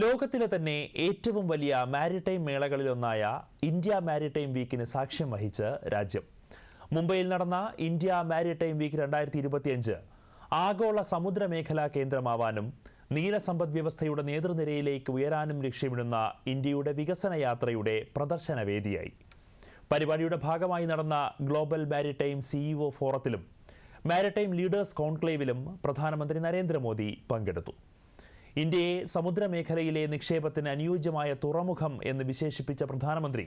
ലോകത്തിലെ തന്നെ ഏറ്റവും വലിയ മാരിടൈം മേളകളിലൊന്നായ ഇന്ത്യ മാരിടൈം വീക്കിന് സാക്ഷ്യം വഹിച്ച് രാജ്യം. മുംബൈയിൽ നടന്ന ഇന്ത്യ മാരിടൈം വീക്ക് രണ്ടായിരത്തി ഇരുപത്തിയഞ്ച് ആഗോള സമുദ്ര മേഖലാ കേന്ദ്രമാവാനും നീല സമ്പദ് വ്യവസ്ഥയുടെ നേതൃനിരയിലേക്ക് ഉയരാനും ലക്ഷ്യമിടുന്ന ഇന്ത്യയുടെ വികസന യാത്രയുടെ പ്രദർശന വേദിയായി. പരിപാടിയുടെ ഭാഗമായി നടന്ന ഗ്ലോബൽ മാരിടൈം സിഇഒ ഫോറത്തിലും മാരിടൈം ലീഡേഴ്സ് കോൺക്ലേവിലും പ്രധാനമന്ത്രി നരേന്ദ്രമോദി പങ്കെടുത്തു. ഇന്ത്യയെ സമുദ്രമേഖലയിലെ നിക്ഷേപത്തിന് അനുയോജ്യമായ തുറമുഖം എന്ന് വിശേഷിപ്പിച്ച പ്രധാനമന്ത്രി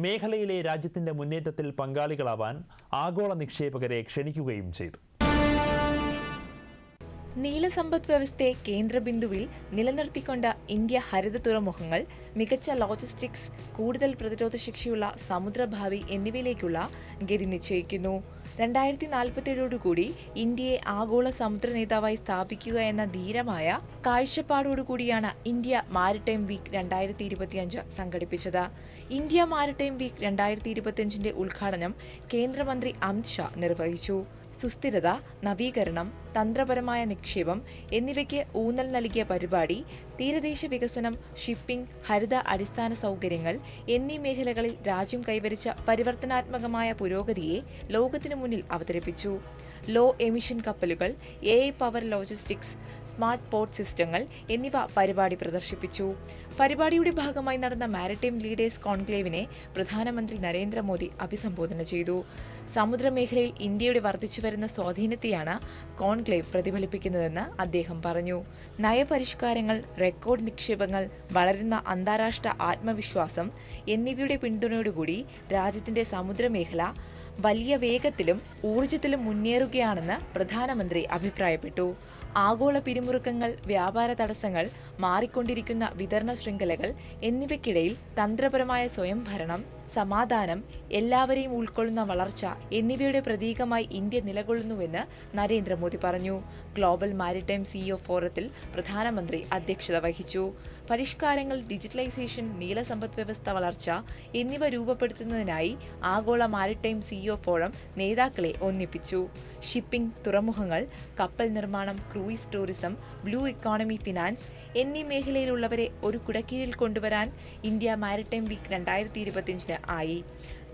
മേഖലയിലെ രാജ്യത്തിന്റെ മുന്നേറ്റത്തിൽ പങ്കാളികളാവാൻ ആഗോള നിക്ഷേപകരെ ക്ഷണിക്കുകയും ചെയ്തു. നീലസമ്പദ് വ്യവസ്ഥയെ കേന്ദ്രബിന്ദുവിൽ നിലനിർത്തിക്കൊണ്ട ഇന്ത്യ ഹരിത തുറമുഖങ്ങൾ മികച്ച ലോജിസ്റ്റിക്സ് കൂടുതൽ പ്രതിരോധ ശേഷിയുള്ള സമുദ്രഭാവി എന്നിവയിലേക്കുള്ള ഗതി നിശ്ചയിക്കുന്നു. രണ്ടായിരത്തി നാൽപ്പത്തേഴോടുകൂടി ഇന്ത്യയെ ആഗോള സമുദ്ര നേതാവായി സ്ഥാപിക്കുക എന്ന ധീരമായ കാഴ്ചപ്പാടോടുകൂടിയാണ് ഇന്ത്യ മാരിടൈം വീക്ക് രണ്ടായിരത്തി ഇരുപത്തിയഞ്ച് സംഘടിപ്പിച്ചത്. ഇന്ത്യ മാരിടൈം വീക്ക് രണ്ടായിരത്തി ഇരുപത്തിയഞ്ചിന്റെ ഉദ്ഘാടനം കേന്ദ്രമന്ത്രി അമിത് ഷാ നിർവഹിച്ചു. സുസ്ഥിരത നവീകരണം തന്ത്രപരമായ നിക്ഷേപം എന്നിവയ്ക്ക് ഊന്നൽ നൽകിയ പരിപാടി തീരദേശ വികസനം ഷിപ്പിംഗ് ഹരിത അടിസ്ഥാന സൗകര്യങ്ങൾ എന്നീ മേഖലകളിൽ രാജ്യം കൈവരിച്ച പരിവർത്തനാത്മകമായ പുരോഗതിയെ ലോകത്തിനു മുന്നിൽ അവതരിപ്പിച്ചു. ലോ എമിഷൻ കപ്പലുകൾ a power logistics smart port സിസ്റ്റങ്ങൾ എന്നിവ പരിപാടി പ്രദർശിപ്പിച്ചു. പരിപാടിയുടെ ഭാഗമായി നടന്ന മാരിടൈം ലീഡേഴ്സ് കോൺക്ലേവിനെ പ്രധാനമന്ത്രി നരേന്ദ്രമോദി അഭിസംബോധന ചെയ്തു. സമുദ്രമേഖലയിൽ ഇന്ത്യയുടെ വർദ്ധിച്ചുവരുന്ന സ്വാധീനത്തെയാണ് കോൺക്ലേവ് പ്രതിഫലിപ്പിക്കുന്നതെന്ന് അദ്ദേഹം പറഞ്ഞു. നയപരിഷ്കാരങ്ങൾ റെക്കോർഡ് നിക്ഷേപങ്ങൾ വളരുന്ന അന്താരാഷ്ട്ര ആത്മവിശ്വാസം എന്നിവയുടെ പിന്തുണയോടുകൂടി രാജ്യത്തിന്റെ സമുദ്രമേഖല വലിയ വേഗത്തിലും ഊർജത്തിലും മുന്നേറുകയാണെന്ന് പ്രധാനമന്ത്രി അഭിപ്രായപ്പെട്ടു. ആഗോള പിരിമുറുക്കങ്ങൾ വ്യാപാര തടസ്സങ്ങൾ മാറിക്കൊണ്ടിരിക്കുന്ന വിതരണ ശൃംഖലകൾ എന്നിവയ്ക്കിടയിൽ തന്ത്രപരമായ സ്വയംഭരണം സമാധാനം എല്ലാവരെയും ഉൾക്കൊള്ളുന്ന വളർച്ച എന്നിവയുടെ പ്രതീകമായി ഇന്ത്യ നിലകൊള്ളുന്നുവെന്ന് നരേന്ദ്രമോദി പറഞ്ഞു. ഗ്ലോബൽ മാരിടൈം സിഇഒ ഫോറത്തിൽ പ്രധാനമന്ത്രി അധ്യക്ഷത വഹിച്ചു. പരിഷ്കാരങ്ങൾ ഡിജിറ്റലൈസേഷൻ നീലസമ്പദ് വ്യവസ്ഥ വളർച്ച എന്നിവ രൂപപ്പെടുത്തുന്നതിനായി ആഗോള മാരിടൈം സിഇഒ ഫോറം നേതാക്കളെ ഒന്നിപ്പിച്ചു. ഷിപ്പിംഗ് തുറമുഖങ്ങൾ കപ്പൽ നിർമ്മാണം cruise tourism blue economy finance എന്നീ മേഖലയിലുള്ളവരെ ഒരു കുടക്കീഴിൽ കൊണ്ടുവരാൻ ഇന്ത്യ മാരിടൈം വീക്ക് രണ്ടായിരത്തി ഇരുപത്തിയഞ്ചിന് ആയി.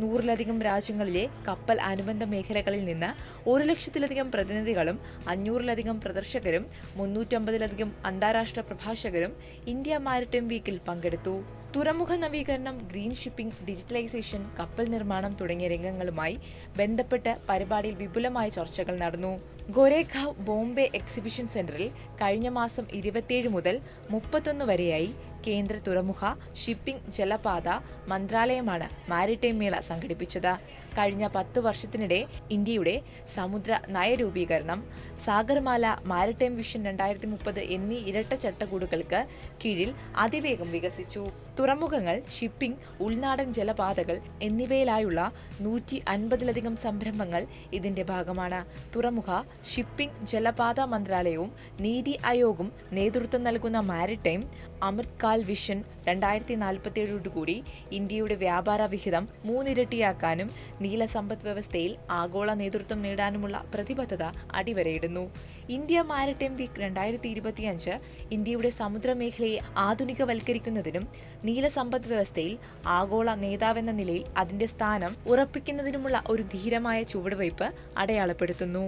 നൂറിലധികം രാജ്യങ്ങളിലെ കപ്പൽ അനുബന്ധ മേഖലകളിൽ നിന്ന് ഒരു ലക്ഷത്തിലധികം പ്രതിനിധികളും അഞ്ഞൂറിലധികം പ്രദർശകരും മുന്നൂറ്റമ്പതിലധികം അന്താരാഷ്ട്ര പ്രഭാഷകരും ഇന്ത്യ മാരിടൈം വീക്കിൽ പങ്കെടുത്തു. തുറമുഖ നവീകരണം ഗ്രീൻ ഷിപ്പിംഗ് ഡിജിറ്റലൈസേഷൻ കപ്പൽ നിർമ്മാണം തുടങ്ങിയ രംഗങ്ങളുമായി ബന്ധപ്പെട്ട് പരിപാടിയിൽ വിപുലമായ ചർച്ചകൾ നടന്നു. ഗോരേഖാവ് ബോംബെ എക്സിബിഷൻ സെന്ററിൽ കഴിഞ്ഞ മാസം ഇരുപത്തിയേഴ് മുതൽ മുപ്പത്തൊന്ന് വരെയായി കേന്ദ്ര തുറമുഖ ഷിപ്പിംഗ് ജലപാത മന്ത്രാലയമാണ് മാരിടൈം മേള സംഘടിപ്പിച്ചത്. കഴിഞ്ഞ പത്തു വർഷത്തിനിടെ ഇന്ത്യയുടെ സമുദ്ര നയരൂപീകരണം സാഗർമാല മാരിടൈം വിഷൻ രണ്ടായിരത്തി മുപ്പത് എന്നീ ഇരട്ട ചട്ടക്കൂടുകൾക്ക് കീഴിൽ അതിവേഗം വികസിച്ചു. തുറമുഖങ്ങൾ ഷിപ്പിംഗ് ഉൾനാടൻ ജലപാതകൾ എന്നിവയിലായുള്ള നൂറ്റി അൻപതിലധികം സംരംഭങ്ങൾ ഇതിന്റെ ഭാഗമാണ്. തുറമുഖ ഷിപ്പിംഗ് ജലപാത മന്ത്രാലയവും നീതി ആയോഗും നേതൃത്വം നൽകുന്ന മാരിടൈം അമൃത് കാൽ വിഷൻ രണ്ടായിരത്തി നാൽപ്പത്തിയേഴോടുകൂടി ഇന്ത്യയുടെ വ്യാപാര വിഹിതം മൂന്നിരട്ടിയാക്കാനും നീല സമ്പദ് വ്യവസ്ഥയിൽ ആഗോള നേതൃത്വം നേടാനുമുള്ള പ്രതിബദ്ധത അടിവരയിടുന്നു. ഇന്ത്യ മാരിടൈം വീക്ക് രണ്ടായിരത്തി ഇരുപത്തിയഞ്ച് ഇന്ത്യയുടെ സമുദ്രമേഖലയെ ആധുനികവൽക്കരിക്കുന്നതിനും നീല സമ്പദ് വ്യവസ്ഥയിൽ ആഗോള നേതാവെന്ന നിലയിൽ അതിന്റെ സ്ഥാനം ഉറപ്പിക്കുന്നതിനുമുള്ള ഒരു ധീരമായ ചുവടുവയ്പ് അടയാളപ്പെടുത്തുന്നു.